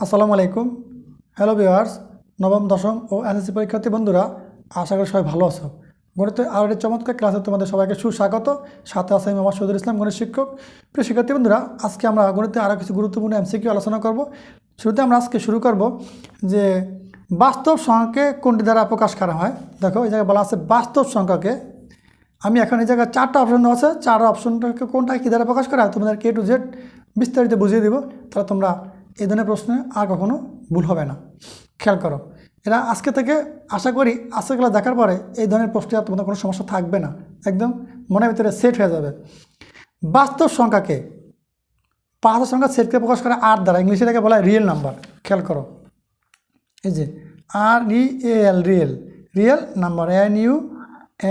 আসসালামু আলাইকুম। Hello viewers নবম, দশম ও এসএসসি পরীক্ষার্থী বন্ধুরা, আশা করি সবাই ভালো আছো। গণিত আরও একটি চমৎকার ক্লাসে তোমাদের সবাইকে সুস্বাগত। সাথে আছে আমি মোহাম্মদ শহীদুল ইসলাম, গণিত শিক্ষক। প্রিয় শিক্ষার্থী বন্ধুরা, আজকে আমরা গণিতে আরও কিছু গুরুত্বপূর্ণ এমসিকিউ আলোচনা করব। শুরুতে আমরা আজকে শুরু করব যে বাস্তব সংখ্যাকে কোনটি দ্বারা প্রকাশ করা হয়। দেখো, এই জায়গায় বলা আছে বাস্তব সংখ্যাকে। আমি এখন এই জায়গায় চারটা অপশন দেওয়া আছে। চার অপশনটাকে কোনটা কী দ্বারা প্রকাশ করা হয় তোমাদের কে টু জেড বিস্তারিত বুঝিয়ে দেবো। তাহলে তোমরা এই ধরনের প্রশ্নে আর কখনো ভুল হবে না। খেয়াল করো, এরা আজকে থেকে আশা করি আজকেগুলো দেখার পরে এই ধরনের প্রশ্নে আর তোমাদের কোনো সমস্যা থাকবে না। একদম মনের ভিতরে সেট হয়ে যাবে। বাস্তব সংখ্যাকে পাঁচ সংখ্যা সেটকে প্রকাশ করে আট দ্বারা, ইংলিশে এটাকে বলা হয় রিয়েল নাম্বার খেয়াল করো, এই যে R E L real real number N U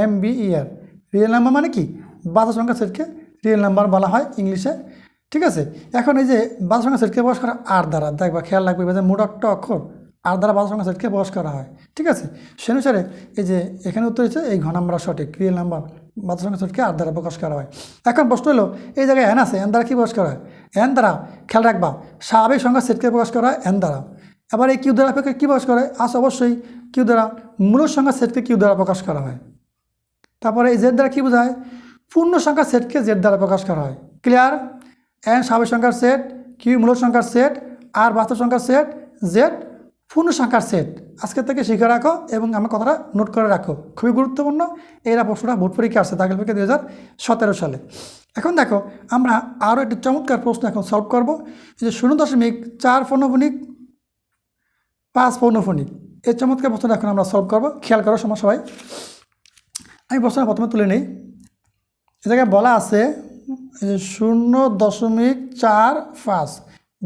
M B E R real number মানে কি? বাসা সংখ্যা সেটকে রিয়েল নাম্বার বলা হয় ইংলিশে। ঠিক আছে? এখন এই যে সংখ্যা সেটকে প্রকাশ করা আর দ্বারা দেখবা খেয়াল রাখবে যে মোট একটা অক্ষর আর দ্বারা সংখ্যা সেটকে প্রকাশ করা হয়, ঠিক আছে? সে অনুসারে এই যে এখানে উত্তর হচ্ছে এই ঘ নাম্বার সঠিক রিয়েল নাম্বার সংখ্যা সেটকে আর দ্বারা প্রকাশ করা হয়। এখন প্রশ্ন হলো, এই জায়গায় এন আছে, এন দ্বারা কী প্রকাশ করা হয়? এন দ্বারা, খেয়াল রাখবা, স্বাভাবিক সংখ্যা সেটকে প্রকাশ করা হয় এন দ্বারা। এবার এই কিউ দ্বারা কী প্রকাশ করা হয়? আস অবশ্যই কিউ দ্বারা, মূল সংখ্যা সেটকে কিউ দ্বারা প্রকাশ করা হয়। তারপরে এই জেড দ্বারা কী বোঝায়? পূর্ণ সংখ্যা সেটকে জেড দ্বারা প্রকাশ করা হয়। ক্লিয়ার? এন স্বাভাবিক সংখ্যার সেট কিউ মূল সংখ্যার সেট আর বাস্তব সংখ্যার সেট জেড পূর্ণ সংখ্যার সেট। আজকে থেকে শিখে রাখো এবং আমার কথাটা নোট করে রাখো। খুবই গুরুত্বপূর্ণ। এরা প্রশ্নটা ভোট পরীক্ষা আসছে দাখিল পরীক্ষা সতেরো সালে। এখন দেখো, আমরা আরও একটি চমৎকার প্রশ্ন এখন সলভ করব। যে শূন্য দশমিক চার পৌনফনিক পাঁচ পৌনফনিক এই চমৎকার প্রশ্নটা এখন আমরা সলভ করব। খেয়াল করো সময় সবাই আমি প্রশ্নটা প্রথমে তুলে নিই। এ জায়গায় বলা আছে শূন্য দশমিক চার পাঁচ।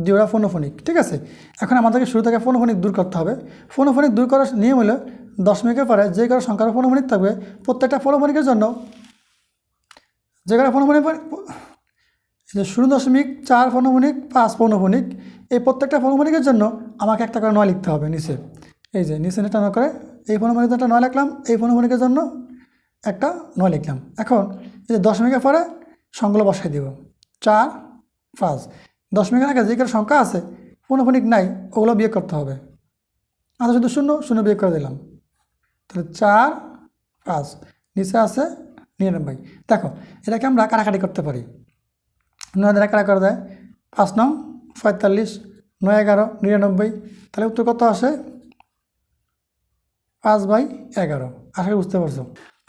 দুইটা ফোনোফোনিক, ঠিক আছে? এখন আমাদেরকে শুরু থেকে ফোনোফোনিক দূর করতে হবে। ফোনোফোনিক দূর করার নিয়ম হলো, দশমিকের পরে যে কারও সংখ্যার ফোনোফোনিক থাকবে, প্রত্যেকটা ফোনোফোনিকের জন্য যে কারও ফোনোফোনিক শূন্য দশমিক চার ফোনোফোনিক, পাঁচ ফোনোফোনিক, এই প্রত্যেকটা ফোনোফোনিকের জন্য আমাকে একটা করে নয় লিখতে হবে নিচে। এই যে নিচে এটা না করে, এই ফোনোফোনিকের একটা নয় লিখলাম, এই ফোনোফোনিকের জন্য একটা নয় লিখলাম। এখন এই যে দশমিকের পরে সংখ্যাগুলো বসাই দিব। চার, পাঁচ। দশমিকের আগে যে কোনো সংখ্যা আছে ফোনোফোনিক নাই, ওগুলো বিয়োগ করতে হবে। আচ্ছা শুধু শূন্য শূন্য বিয়োগ করে দিলাম। তাহলে চার, পাঁচ। নিচে আছে নিরানব্বই। দেখো, এটাকে আমরা কাটাকাটি করতে পারি। নয় দ্বারা কাটা করে দেয়, পাঁচ নং, পঁয়তাল্লিশ, নয় এগারো, নিরানব্বই। তাহলে উত্তর কত আসে? পাঁচ বাই এগারো। আশা করি বুঝতে পারছ।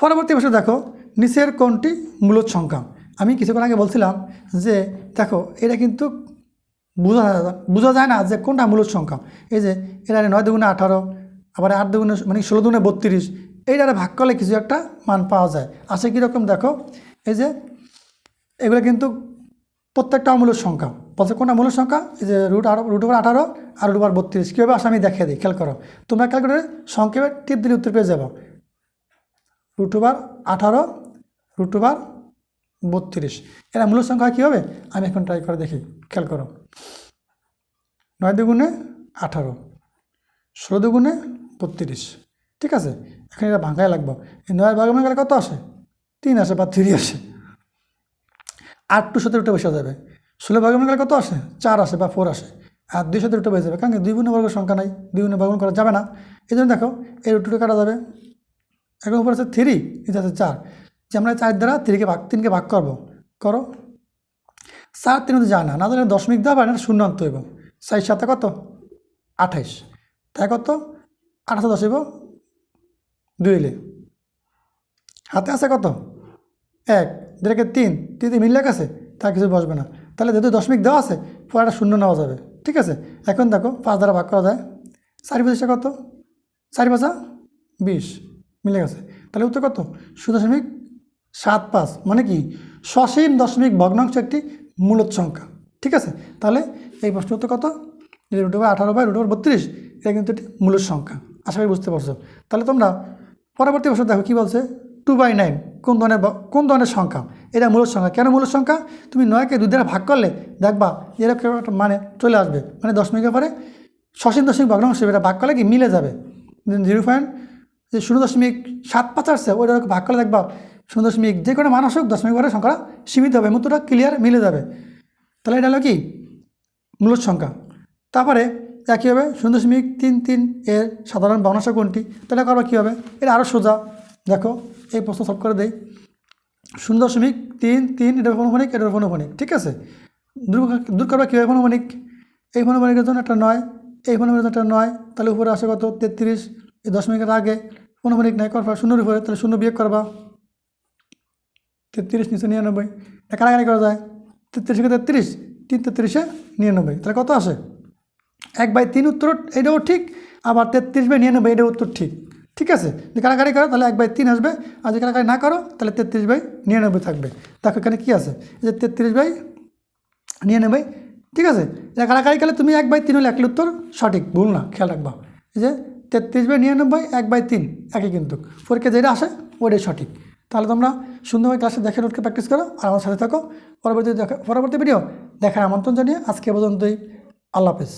পরবর্তী বছর দেখো, নিচের কোনটি মূলত সংখ্যা? আমি কিছুক্ষণ আগে বলছিলাম যে, দেখো, এটা কিন্তু বোঝা বোঝা যায় না যে কোনটা মূলত সংখ্যা। এই যে এটা নয় দুগুণে আঠারো, আবার আট দুগুণে মানে ষোলো দুগুণে বত্রিশ, এইটারে ভাগ করলে কিছু একটা মান পাওয়া যায়। আসে কীরকম? দেখো, এই যে, এগুলো কিন্তু প্রত্যেকটা মূলত সংখ্যা। বলছে কোনটা মূলত সংখ্যা? এই যে রুট আরও রুট ওভার আঠারো, আর রুট ওভার বত্রিশ। কীভাবে আসে আমি দেখিয়ে দিই, খেয়াল করো। তোমরা ক্যালকুলেটারে সংক্ষেপে টিপ দিলে উত্তর পেয়ে যাব। রুট ওভার আঠারো রুট ওভার বত্রিশ। এরা মূল সংখ্যা কী হবে? আমি এখন ট্রাই করে দেখি, খেয়াল করো। নয় দুগুণে আঠারো, ষোলো দুগুণে বত্রিশ, ঠিক আছে? এখন এটা ভাঙায় লাগবো। এই নয় ভাগানো গেলে কত আসে? তিন আসে বা থ্রি আসে। আট টু উঠে বসে যাবে। ষোলো ভাগানো গেলে কত আসে? চার আসে বা ফোর আসে। আর দুই সাথে উঠে বসে যাবে। কারণ দুই গুণে বর্গের সংখ্যা নাই। দুই গুণে ভাগন করা যাবে না। এই জন্য দেখো, এই রুটুটে কাটা যাবে। এখন উপর আছে থ্রি নিচে আছে চার। যে আমরা চার দ্বারা থ্রিকে ভাগ, তিনকে ভাগ করব। করো। চার তিন যায় না না দশমিক দেওয়া না, শূন্য আনতে হইব। চার সাথে কত? আঠাইশ। তাই কত? আঠাশো দশ হইব, দুই এলে। হাতে আছে কত? এক। যেটাকে তিন তিন মিললে গেছে তা কিছু বসবে না। তাহলে যেহেতু দশমিক দেওয়া আছে পরে একটা শূন্য নেওয়া যাবে। ঠিক আছে? এখন দেখো, পাঁচ দ্বারা ভাগ করা যায়। চারি পঁচিশটা কত? চারি পাঁচা বিশ। মিলে গেছে তাহলে উত্তর কত? শূন্য দশমিক সাত পাঁচ মানে কি? সসীম দশমিক ভগ্নাংশ একটি মূলত সংখ্যা। ঠিক আছে? তাহলে এই প্রশ্ন উত্তর কত? রুট ওভার আঠারো বাই রুট ওভার বত্রিশ, এটা কিন্তু একটি মূলত সংখ্যা। আশা করি বুঝতে পারছ। তাহলে তোমরা পরবর্তী বছর দেখো, কী বলছে? টু বাই নাইন কোন ধরনের কোন ধরনের সংখ্যা? এটা মূলত সংখ্যা। কেন মূলত সংখ্যা? তুমি নয়কে দুই দ্বারা ভাগ করলে দেখবা এরকম একটা মানে চলে আসবে। মানে দশমিকের পরে সসীম দশমিক ভগ্নাংশ এটা ভাগ করলে কি মিলে যাবে? জিরো পয়েন্ট যে শূন্য দশমিক সাত পাঁচ আসছে, ওইটা ভাগ করলে দেখবা শূন্য দশমিক যে কোনো মান আসুক, দশমিক পরে সংখ্যা সীমিত হবে মতোটা ক্লিয়ার মিলে যাবে। তাহলে এটা হলো কি? মূলত সংখ্যা। তারপরে একই হবে, শূন্য দশমিক তিন তিন এর সাধারণ ভগ্নাংশ কোনটি? তাহলে করবা কী হবে? এটা আরও সোজা। দেখো, এই প্রশ্ন সলভ করে দেই। শূন্য দশমিক তিন তিন, এটা ফোনফনিক এটা ফোনফনিক ঠিক আছে? দূর দূর করবা কীভাবে ফোনফনিক এই ফোনফনিকের জন্য একটা নয়, এই ফোনফনিকের জন্য একটা নয়, তাহলে উপরে আসে কত? তেত্রিশ। এই দশমিকের আগে ফোনফনিক নাই, করবা শূন্যর উপরে, তাহলে শূন্য বিয়োগ করবা। তেত্রিশ নিচে নিরানব্বই। এটা কারাগারি করা যায়। তেত্রিশে তেত্রিশ, তিন তেত্রিশে নিরানব্বই। তাহলে কত আসে? এক বাই তিন উত্তর, এটাও ঠিক। আবার তেত্রিশ বাই নিরানব্বই, এটাও উত্তর ঠিক। ঠিক আছে? যদি কারাগারি করো, তাহলে এক বাই তিন আসবে। আর যদি কারাগারি না করো, তাহলে তেত্রিশ বাই নিরানব্বই থাকবে। দেখো এখানে কী আছে? যে তেত্রিশ বাই নিরানব্বই, ঠিক আছে? এটা কারাগারি করলে তুমি এক বাই তিন হলে একলে উত্তর সঠিক। ভুল না, খেয়াল রাখবা। এই যে তেত্রিশ বাই নিরানব্বই, এক বাই তিন, একই কিন্তু। পরীক্ষা যেটা আসে ওটাই সঠিক। তাহলে তোমরা সুন্দরভাবে ক্লাসে দেখে নোটকে প্র্যাকটিস করো আর আমার সাথে থাকো। পরবর্তী দেখা পরবর্তী ভিডিও দেখার আমন্ত্রণ জানিয়ে আজকে পর্যন্তই। আল্লাহ হাফেজ।